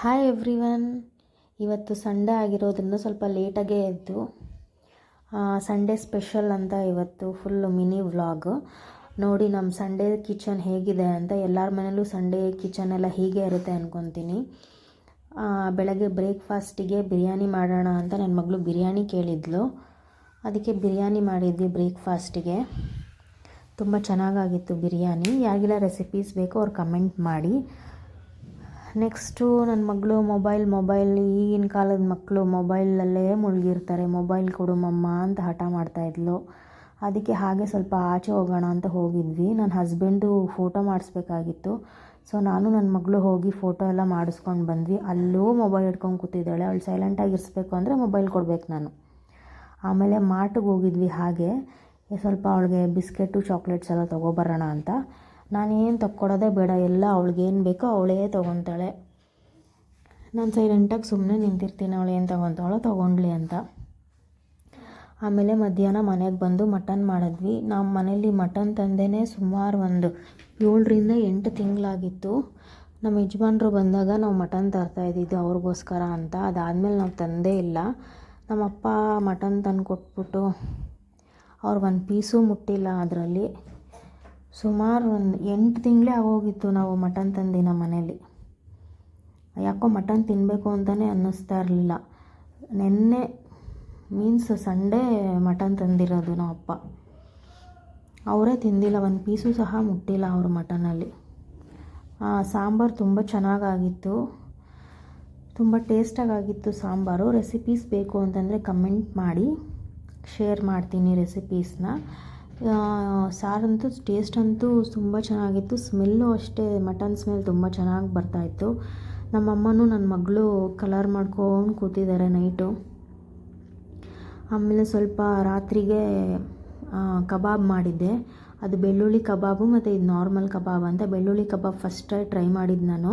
Hi everyone ಇವತ್ತು Sunday ಆಗಿರೋದ್ರಿಂದ ಸ್ವಲ್ಪ ಲೇಟಾಗೇ ಎದ್ದು ಸಂಡೇ ಸ್ಪೆಷಲ್ ಅಂತ ಇವತ್ತು ಫುಲ್ಲು ಮಿನಿ ವ್ಲಾಗ್ ನೋಡಿ ನಮ್ಮ ಸಂಡೇ ಕಿಚನ್ ಹೇಗಿದೆ ಅಂತ ಎಲ್ಲರ ಮನೇಲೂ ಸಂಡೇ ಕಿಚನ್ ಎಲ್ಲ ಹೀಗೆ ಇರುತ್ತೆ ಅಂದ್ಕೊತೀನಿ ಬೆಳಗ್ಗೆ ಬ್ರೇಕ್ಫಾಸ್ಟಿಗೆ ಬಿರಿಯಾನಿ ಮಾಡೋಣ ಅಂತ ನನ್ನ ಮಗಳು ಬಿರಿಯಾನಿ ಕೇಳಿದ್ಲು. ಅದಕ್ಕೆ ಬಿರಿಯಾನಿ ಮಾಡಿದ್ವಿ ಬ್ರೇಕ್ಫಾಸ್ಟಿಗೆ ತುಂಬ ಚೆನ್ನಾಗಾಗಿತ್ತು ಬಿರಿಯಾನಿ. ಯಾರಿಗೆಲ್ಲ ರೆಸಿಪೀಸ್ ಬೇಕೋ ಅವ್ರು ಕಮೆಂಟ್ ಮಾಡಿ. ನೆಕ್ಸ್ಟು ನನ್ನ ಮಗಳು ಮೊಬೈಲ್ ಮೊಬೈಲ್ ಈಗಿನ ಕಾಲದ ಮಕ್ಕಳು ಮೊಬೈಲಲ್ಲೇ ಮುಳುಗಿರ್ತಾರೆ. ಮೊಬೈಲ್ ಕೊಡು ಮಮ್ಮ ಅಂತ ಹಠ ಮಾಡ್ತಾಯಿದ್ಲು ಅದಕ್ಕೆ ಹಾಗೆ ಸ್ವಲ್ಪ ಆಚೆ ಹೋಗೋಣ ಅಂತ ಹೋಗಿದ್ವಿ. ನನ್ನ ಹಸ್ಬೆಂಡು ಫೋಟೋ ಮಾಡಿಸ್ಬೇಕಾಗಿತ್ತು. ಸೊ ನಾನು ನನ್ನ ಮಗಳು ಹೋಗಿ ಫೋಟೋ ಎಲ್ಲ ಮಾಡಿಸ್ಕೊಂಡು ಬಂದ್ವಿ. ಅಲ್ಲೂ ಮೊಬೈಲ್ ಹಿಡ್ಕೊಂಡು ಕೂತಿದ್ದಾಳೆ. ಅವಳು ಸೈಲೆಂಟಾಗಿ ಇರಿಸ್ಬೇಕು ಅಂದರೆ ಮೊಬೈಲ್ ಕೊಡ್ಬೇಕು ನಾನು. ಆಮೇಲೆ ಮಾರ್ಟಿಗೆ ಹೋಗಿದ್ವಿ ಹಾಗೆ. ಸ್ವಲ್ಪ ಅವಳಿಗೆ ಬಿಸ್ಕೆಟು ಚಾಕ್ಲೇಟ್ಸ್ ಎಲ್ಲ ತೊಗೊಬರೋಣ ಅಂತ. ನಾನೇನು ತಕ್ಕೊಡೋದೇ ಬೇಡ, ಎಲ್ಲ ಅವಳಿಗೇನು ಬೇಕೋ ಅವಳೇ ತೊಗೊತಾಳೆ. ನಾನು ಸೈಲೆಂಟಾಗಿ ಸುಮ್ಮನೆ ನಿಂತಿರ್ತೀನಿ ಅವಳು ಏನು ತೊಗೊತಾಳೋ ತೊಗೊಂಡ್ಲಿ ಅಂತ. ಆಮೇಲೆ ಮಧ್ಯಾಹ್ನ ಮನೆಗೆ ಬಂದು ಮಟನ್ ಮಾಡಿದ್ವಿ. ನಮ್ಮ ಮನೇಲಿ ಮಟನ್ ತಂದೇ ಸುಮಾರು ಒಂದು ಏಳರಿಂದ ಎಂಟು ತಿಂಗಳಾಗಿತ್ತು. ನಮ್ಮ ಯಜಮಾನ್ರು ಬಂದಾಗ ನಾವು ಮಟನ್ ತರ್ತಾ ಇದ್ದಿದ್ದು ಅವ್ರಿಗೋಸ್ಕರ ಅಂತ. ಅದಾದಮೇಲೆ ನಾವು ತಂದೇ ಇಲ್ಲ. ನಮ್ಮಪ್ಪ ಮಟನ್ ತಂದು ಕೊಟ್ಬಿಟ್ಟು ಅವ್ರು ಒಂದು ಪೀಸು ಮುಟ್ಟಿಲ್ಲ ಅದರಲ್ಲಿ. ಸುಮಾರು ಒಂದು ಎಂಟು ತಿಂಗಳೇ ಆಗೋಗಿತ್ತು ನಾವು ಮಟನ್ ತಂದು ಮನೇಲಿ. ಯಾಕೋ ಮಟನ್ ತಿನ್ನಬೇಕು ಅಂತಲೇ ಅನ್ನಿಸ್ತಾ ಇರಲಿಲ್ಲ. ನಿನ್ನೆ ಮೀನ್ಸ್ ಸಂಡೇ ಮಟನ್ ತಂದಿರೋದು ನಮ್ಮ ಅಪ್ಪ. ಅವರೇ ತಿಂದಿಲ್ಲ, ಒಂದು ಪೀಸು ಸಹ ಮುಟ್ಟಿಲ್ಲ ಅವರು ಮಟನಲ್ಲಿ. ಸಾಂಬಾರು ತುಂಬ ಚೆನ್ನಾಗಾಗಿತ್ತು. ತುಂಬ ಟೇಸ್ಟಾಗಿತ್ತು ಸಾಂಬಾರು. ರೆಸಿಪೀಸ್ ಬೇಕು ಅಂತಂದರೆ ಕಮೆಂಟ್ ಮಾಡಿ ಶೇರ್ ಮಾಡ್ತೀನಿ ರೆಸಿಪೀಸ್ನ ಸಾರಂತೂ ಟೇಸ್ಟ್ ಅಂತೂ ತುಂಬ ಚೆನ್ನಾಗಿತ್ತು. ಸ್ಮೆಲ್ಲು ಅಷ್ಟೇ ಮಟನ್ ಸ್ಮೆಲ್ ತುಂಬ ಚೆನ್ನಾಗಿ ಬರ್ತಾಯಿತ್ತು. ನಮ್ಮಮ್ಮನೂ ನನ್ನ ಮಗಳು ಕಲರ್ ಮಾಡ್ಕೊಂಡು ಕೂತಿದ್ದಾರೆ ನೈಟು ಆಮೇಲೆ ಸ್ವಲ್ಪ ರಾತ್ರಿಗೆ ಕಬಾಬ್ ಮಾಡಿದ್ದೆ. ಅದು ಬೆಳ್ಳುಳ್ಳಿ ಕಬಾಬು ಮತ್ತು ಇದು ನಾರ್ಮಲ್ ಕಬಾಬ್ ಅಂತ. ಬೆಳ್ಳುಳ್ಳಿ ಕಬಾಬ್ ಫಸ್ಟ್ ಟ್ರೈ ಮಾಡಿದ್ದು ನಾನು.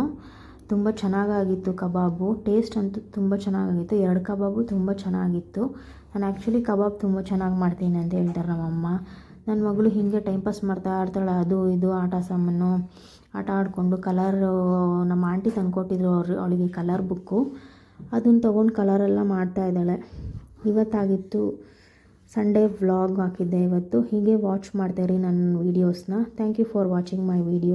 ತುಂಬ ಚೆನ್ನಾಗಾಗಿತ್ತು ಕಬಾಬು. ಟೇಸ್ಟ್ ಅಂತೂ ತುಂಬ ಚೆನ್ನಾಗಾಗಿತ್ತು. ಎರಡು ಕಬಾಬು ತುಂಬ ಚೆನ್ನಾಗಿತ್ತು. ನಾನು ಆ್ಯಕ್ಚುಲಿ ಕಬಾಬ್ ತುಂಬ ಚೆನ್ನಾಗಿ ಮಾಡ್ತೀನಿ ಅಂತ ಹೇಳ್ತಾರೆ ನಮ್ಮಮ್ಮ. ನನ್ನ ಮಗಳು ಹೀಗೆ ಟೈಮ್ ಪಾಸ್ ಮಾಡ್ತಾ ಇರ್ತಾಳೆ ಅದು ಇದು ಆಟ ಸಾಮಾನು. ಆಟ ಆಡಿಕೊಂಡು ಕಲರು ನಮ್ಮ ಆಂಟಿ ತಂದುಕೊಟ್ಟಿದ್ರು ಅವರು, ಅವಳಿಗೆ ಕಲರ್ ಬುಕ್ಕು ಅದನ್ನು ತೊಗೊಂಡು ಕಲರೆಲ್ಲ ಮಾಡ್ತಾಯಿದ್ದಾಳೆ ಇವತ್ತಾಗಿತ್ತು ಸಂಡೇ ವ್ಲಾಗ್ ಹಾಕಿದ್ದೆ ಇವತ್ತು. ಹೀಗೆ ವಾಚ್ ಮಾಡ್ತಾಯಿರಿ ನನ್ನ ವೀಡಿಯೋಸ್ನ thank you for watching my video